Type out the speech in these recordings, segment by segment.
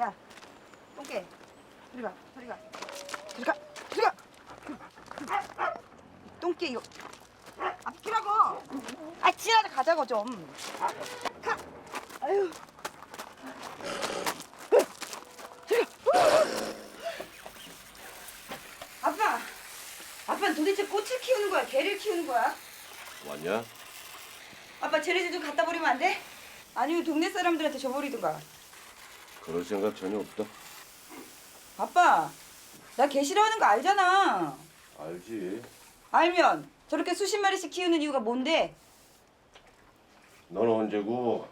야, 똥개. 저리 가, 저리 가. 저리 가, 저리 가. 똥개 이거. 앞길라고 아, 아 지나다 가자고 좀. 가. 아유. 아빠, 아빠는 도대체 꽃을 키우는 거야, 개를 키우는 거야? 왔냐? 아빠 쟤네들 좀 갖다 버리면 안 돼? 아니면 동네 사람들한테 줘버리든가. 그럴 생각 전혀 없다. 아빠, 나 개 싫어하는 거 알잖아. 알지. 알면 저렇게 수십 마리씩 키우는 이유가 뭔데? 넌 언제고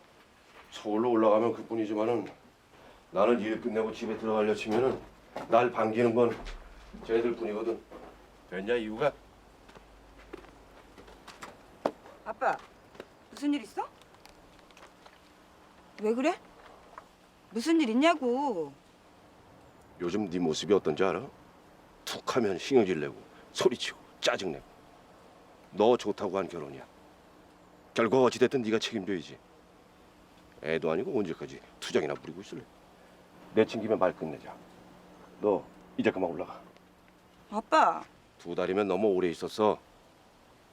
서울로 올라가면 그뿐이지만은 나는 일 끝내고 집에 들어가려 치면은 날 반기는 건 쟤들 뿐이거든. 됐냐 이유가? 아빠, 무슨 일 있어? 왜 그래? 무슨 일 있냐고. 요즘 네 모습이 어떤지 알아? 툭하면 신경질 내고 소리치고 짜증내고 너 좋다고 한 결혼이야. 결국 어찌 됐든 네가 책임져야지. 애도 아니고 언제까지 투정이나 부리고 있을래? 내친 김에 말 끝내자. 너 이제 그만 올라가. 아빠, 두 달이면 너무 오래 있었어.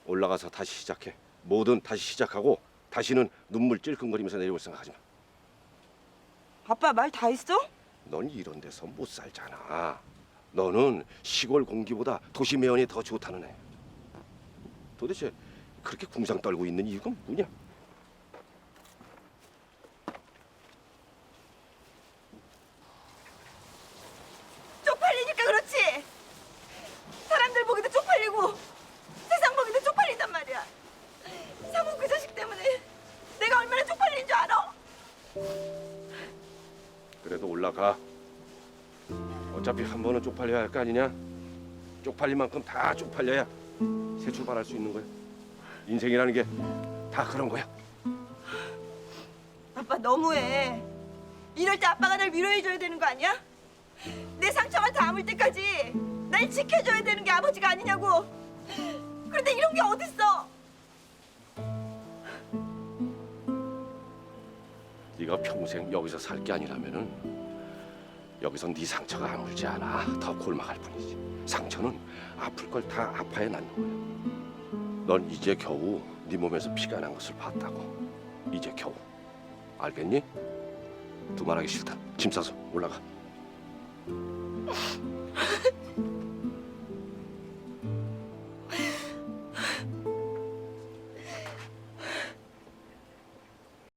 올라가서 다시 시작해. 뭐든 다시 시작하고 다시는 눈물 찔끔거리면서 내려올 생각하지 마. 아빠 말 다 했어? 넌 이런 데서 못 살잖아. 너는 시골 공기보다 도시 매연이 더 좋다는 애. 도대체 그렇게 궁상 떨고 있는 이유가 뭐냐? 쪽팔리니까 그렇지. 사람들 보기도 쪽팔리고 세상 보기도 쪽팔린단 말이야. 사모 그 자식 때문에 내가 얼마나 쪽팔리는 줄 알아? 그래도 올라가. 어차피 한 번은 쪽팔려야 할 거 아니냐? 쪽팔릴 만큼 다 쪽팔려야 새 출발할 수 있는 거야. 인생이라는 게 다 그런 거야. 아빠 너무해. 이럴 때 아빠가 날 위로해줘야 되는 거 아니야? 내 상처가 닿을 때까지 날 지켜줘야 되는 게 아버지가 아니냐고. 그런데 이런 게 어딨어? 네가 평생 여기서 살 게 아니라면은 여기서 네 상처가 아물지 않아. 더 골망할 뿐이지. 상처는 아플 걸 다 아파야 낫는 거야. 넌 이제 겨우 네 몸에서 피가 난 것을 봤다고. 이제 겨우. 알겠니? 두말하기 싫다. 짐 싸서 올라가